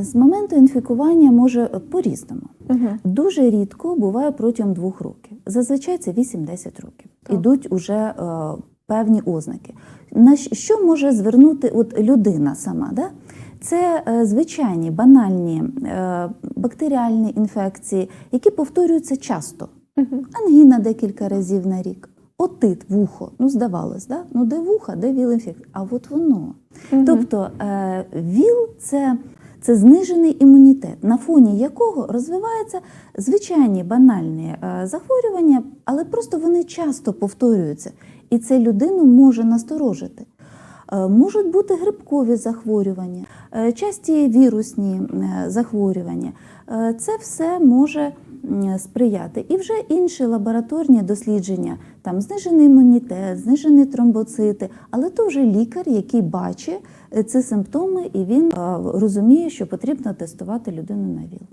з моменту інфікування може по-різному. Угу. Дуже рідко буває протягом двох років. Зазвичай це 8-10 років. Так. Ідуть уже е, певні ознаки. На що може звернути от людина сама? Да? Це е, звичайні банальні е, бактеріальні інфекції, які повторюються часто. Угу. Ангіна декілька разів на рік. Отит, вухо. Ну, здавалось, да? ну де вуха, де віл-інфекція? А от воно. Тобто е, ВІЛ це, це знижений імунітет, на фоні якого розвиваються звичайні банальні е, захворювання, але просто вони часто повторюються, і це людину може насторожити. Е, Можуть бути грибкові захворювання, е, часті вірусні е, захворювання. Це все може сприяти. І вже інші лабораторні дослідження, там знижений імунітет, знижені тромбоцити, але то вже лікар, який бачить ці симптоми, і він розуміє, що потрібно тестувати людину на ВІЛ.